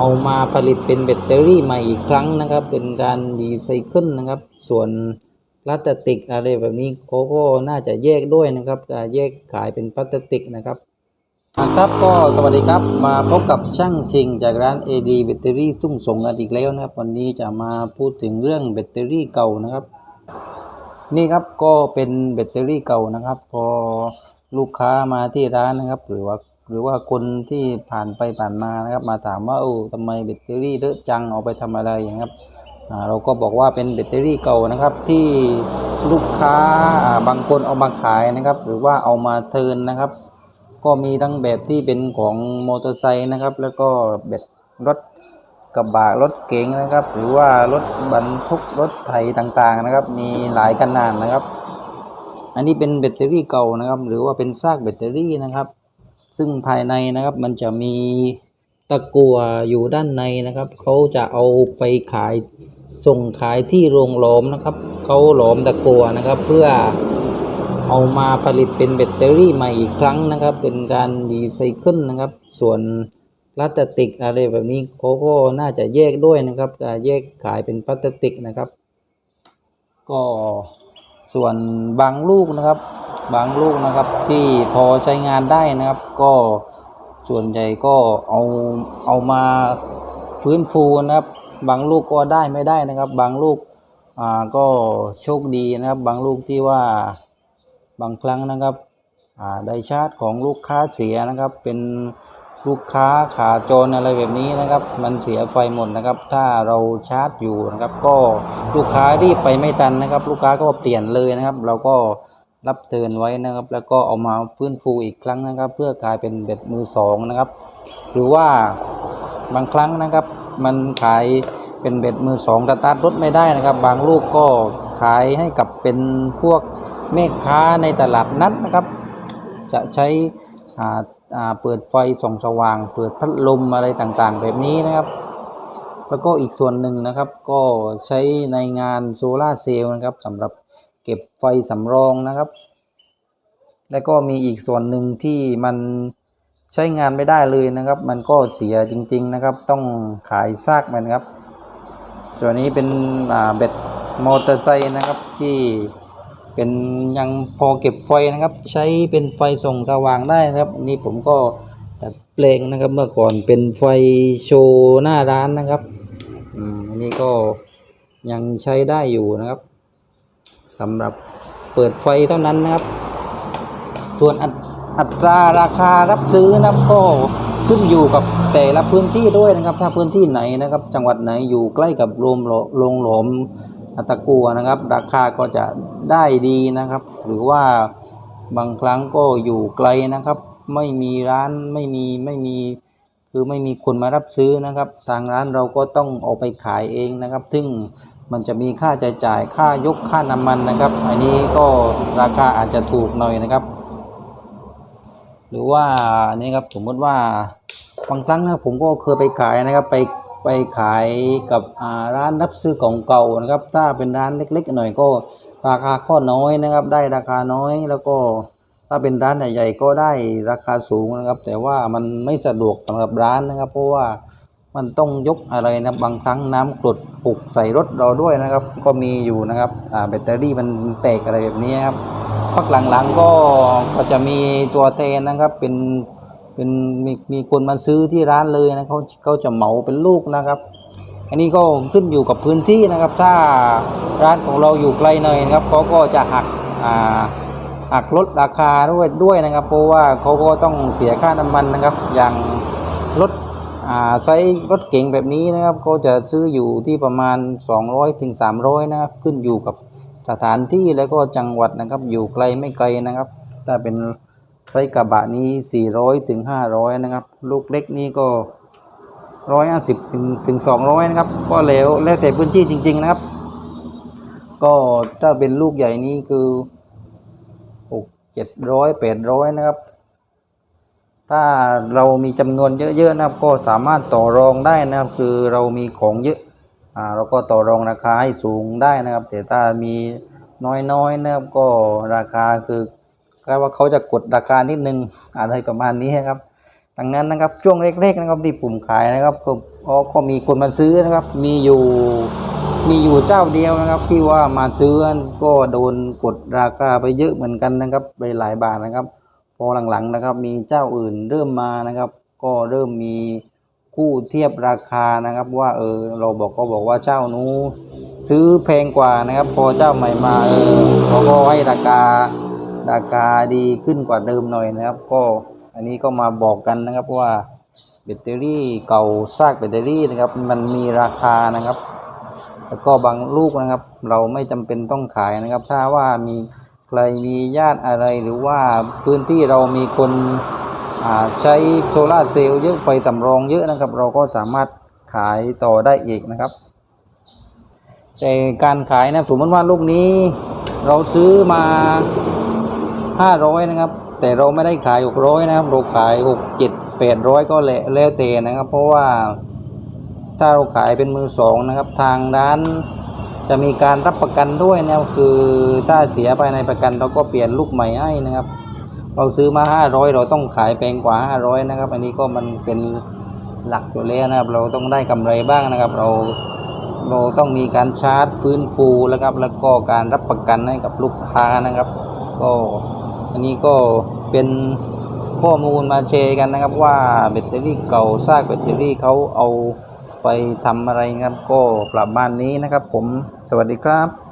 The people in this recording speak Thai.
เอามาผลิตเป็นแบตเตอรี่ใหม่อีกครั้งนะครับ เป็นการรีไซเคิลนะครับ ส่วนพลาสติกอะไรแบบนี้เขาก็น่าจะแยกด้วยนะครับจะแยกขายเป็นพลาสติกนะครับครับก็สวัสดีครับมาพบกับช่างชิงจากร้าน AD แบตเตอรี่สุ่งส่งกันอีกแล้วนะครับ วันนี้จะมาพูดถึงเรื่องแบตเตอรี่เก่านะครับ นี่ครับก็เป็นแบตเตอรี่เก่านะครับ พอลูกค้ามาที่ร้านนะครับ หรือว่า หรือว่าคนที่ผ่านไปผ่านมานะครับ มาถามว่าโอ้ทำไมแบตเตอรี่เลอะจังเอาไปทำอะไรอย่างครับเราก็บอกว่าเป็นแบตเตอรี่เก่านะครับ ที่ลูกค้าบางคนเอามาขายนะครับ หรือว่าเอามาเทินนะครับ ก็มีทั้งแบบที่เป็นของมอเตอร์ไซค์นะครับ แล้วก็แบตรถกระบะรถเก๋งนะครับ หรือว่ารถบรรทุกรถไถต่างๆนะครับ มีหลายขนาดนะครับ อันนี้เป็นแบตเตอรี่เก่านะครับ หรือว่าเป็นซากแบตเตอรี่นะครับ ซึ่งภายในนะครับมันจะมีตะกั่วอยู่ด้านในนะครับเขาจะเอาไปขายส่งขายที่โรงหลอมนะครับเขาหลอมตะกั่วนะครับ เพื่อเอามาผลิตเป็นแบตเตอรี่ใหม่อีกครั้งนะครับ เป็นการรีไซเคิลนะครับ ส่วนพลาสติกอะไรแบบนี้เขาก็น่าจะแยกด้วยนะครับจะแยกขายเป็นพลาสติกนะครับ ก็ส่วนบางลูกนะครับ บางลูกนะครับที่พอใช้งานได้นะครับ ก็ส่วนใหญ่ก็เอาเอามาฟื้นฟูนะครับ บางลูกก็ได้ไม่ได้นะครับ บางลูกอ่าก็โชคดีนะครับ บางลูกที่ว่าบางครั้งนะครับอ่าได้ชาร์จของลูกค้าเสียนะครับ เป็นลูกค้าขาจรอะไรแบบนี้นะครับ มันเสียไฟหมดนะครับ ถ้าเราชาร์จอยู่นะครับ ก็ลูกค้ารีบไปไม่ทันนะครับ ลูกค้าก็เปลี่ยนเลยนะครับ เราก็ รับเทิร์นไว้นะครับ แล้วก็เอามาฟื้นฟูอีกครั้งนะครับ เพื่อกลายเป็นเบ็ดมือสองนะครับ หรือว่าบางครั้งนะครับ มันขายเป็นเบ็ดมือสองสตาร์ทรถไม่ได้นะครับ บางลูกก็ขายให้กับเป็นพวกแม่ค้าในตลาดนัดนะครับ จะใช้อ่าเปิดไฟส่องสว่าง เปิดพัดลมอะไรต่างๆ แบบนี้นะครับ แล้วก็อีกส่วนหนึ่งนะครับ ก็ใช้ในงานโซลาเซลล์นะครับสำหรับ เก็บไฟสำรองนะครับ แล้วก็มีอีกส่วนหนึ่งที่มันใช้งานไม่ได้เลยนะครับ มันก็เสียจริง ๆ นะครับ ต้องขายซากมันครับ ส่วนนี้เป็นเบ็ดมอเตอร์ไซค์นะครับที่เป็นยังพอเก็บไฟนะครับ ใช้เป็นไฟส่องสว่างได้นะครับ นี่ผมก็ตัดแปลงนะครับเมื่อก่อนเป็นไฟโชว์หน้าร้านนะครับอันนี้ก็ยังใช้ได้อยู่นะครับ สำหรับเปิดไฟเท่านั้นนะครับ ส่วนอัตราราคารับซื้อนะครับก็ขึ้นอยู่กับแต่ละพื้นที่ด้วยนะครับ ถ้าพื้นที่ไหนนะครับ จังหวัดไหนอยู่ใกล้กับโรงหลอโรงหลอมอัตะกัวนะครับ ราคาก็จะได้ดีนะครับ หรือว่าบางครั้งก็อยู่ไกลนะครับ ไม่มีร้านไม่มีไม่มีคือไม่มีคนมารับซื้อนะครับ ทางร้านเราก็ต้องเอาไปขายเองนะครับ ซึ่ง มันจะมีค่าใช้จ่ายค่ายกค่าน้ำมันนะครับ อันนี้ก็ราคาอาจจะถูกหน่อยนะครับ หรือว่านี่ครับสมมติว่าบางครั้งนะผมก็เคยไปขายนะครับ ไปไปขายกับร้านรับซื้อของเก่านะครับ ถ้าเป็นร้านเล็ก ๆ หน่อยก็ราคาข้อน้อยนะครับ ได้ราคาน้อยแล้วก็ถ้าเป็นร้านใหญ่ๆก็ได้ราคาสูงนะครับ แต่ว่ามันไม่สะดวกสำหรับร้านนะครับ เพราะว่า มันต้องยกอะไรนะบางครั้งน้ำกรดปลุกใส่รถเราด้วยนะครับ ก็มีอยู่นะครับแบตเตอรี่มันแตกอะไรแบบนี้ครับพักหลังๆก็ก็จะมีตัวแทนนะครับเป็นเป็นมีมีคนมาซื้อที่ร้านเลยนะเขาเขาจะเหมาเป็นลูกนะครับอันนี้ก็ขึ้นอยู่กับพื้นที่นะครับ ถ้าร้านของเราอยู่ไกลหน่อยนะครับเขาก็จะหักอ่าหักลดราคาด้วยด้วยนะครับ เพราะว่าเขาก็ต้องเสียค่าน้ำมันนะครับ อย่างรถ ไซส์รถเก๋งแบบนี้นะครับก็จะซื้ออยู่ที่ประมาณ 200ถึง300 นะครับ ขึ้นอยู่กับสถานที่แล้วก็จังหวัดนะครับ อยู่ไกลไม่ไกลนะครับถ้าเป็นไซส์กระบะนี้ 400ถึง500 นะครับ ลูกเล็กนี่ก็ 150ถึงถึง200 นะครับ ก็แล้วแล้วแต่พื้นที่จริง ๆ นะครับ ก็ถ้าเป็นลูกใหญ่นี้คือ6 700 800 นะครับ ถ้าเรามีจำนวนเยอะๆนะครับ ก็สามารถต่อรองได้นะครับ คือเรามีของเยอะอ่าเราก็ต่อรองราคาให้สูงได้นะครับ แต่ถ้ามีน้อยๆนะครับก็ราคาคือก็ว่าเขาจะกดราคานิดนึงอะไรประมาณนี้ครับดังนั้นนะครับช่วงแรกๆนะครับที่ผมขายนะครับก็ก็มีคนมาซื้อนะครับ มีอยู่มีอยู่เจ้าเดียวนะครับ ที่ว่ามาซื้อก็โดนกดราคาไปเยอะเหมือนกันนะครับไปหลายบาทนะครับ พอหลังๆนะครับมีเจ้าอื่นเริ่มมานะครับ ก็เริ่มมีคู่เทียบราคานะครับ ว่าเออเราบอกก็บอกว่าเจ้านู้ซื้อแพงกว่านะครับ พอเจ้าใหม่มาเออเขาก็ให้ราคาราคาดีขึ้นกว่าเดิมหน่อยนะครับ ก็อันนี้ก็มาบอกกันนะครับว่าแบตเตอรี่เก่าซากแบตเตอรี่นะครับ มันมีราคานะครับ แล้วก็บางลูกนะครับ เราไม่จำเป็นต้องขายนะครับ ถ้าว่ามี ใครมีญาติอะไรหรือว่าพื้นที่เรามีคนใช้โซลาเซลล์เยอะไฟสำรองเยอะนะครับ เราก็สามารถขายต่อได้อีกนะครับ แต่การขายนะสมมติว่าลูกนี้เราซื้อมา 500 นะครับ แต่เราไม่ได้ขาย 600 นะครับ เราขาย 6 7 800 ก็แล้วแล้วแต่นะครับ เพราะว่าถ้าเราขายเป็นมือสองนะครับ ทางร้าน จะมีการรับประกันด้วยนะครับคือถ้าเสียภายในประกันเราก็เปลี่ยนลูกใหม่ให้นะครับ เราซื้อมา 500 เราต้องขายแพงกว่า 500 นะครับ อันนี้ก็มันเป็นหลักอยู่แล้วนะครับ เราต้องได้กำไรบ้างนะครับ เราเราต้องมีการชาร์จฟื้นฟูแล้วครับ แล้วก็การรับประกันให้กับลูกค้านะครับ ก็อันนี้ก็เป็นข้อมูลมาแชร์กันนะครับว่าแบตเตอรี่เก่าซากแบตเตอรี่เขาเอา ไปทำอะไรครับก็ประมาณนี้นะครับผมสวัสดีครับ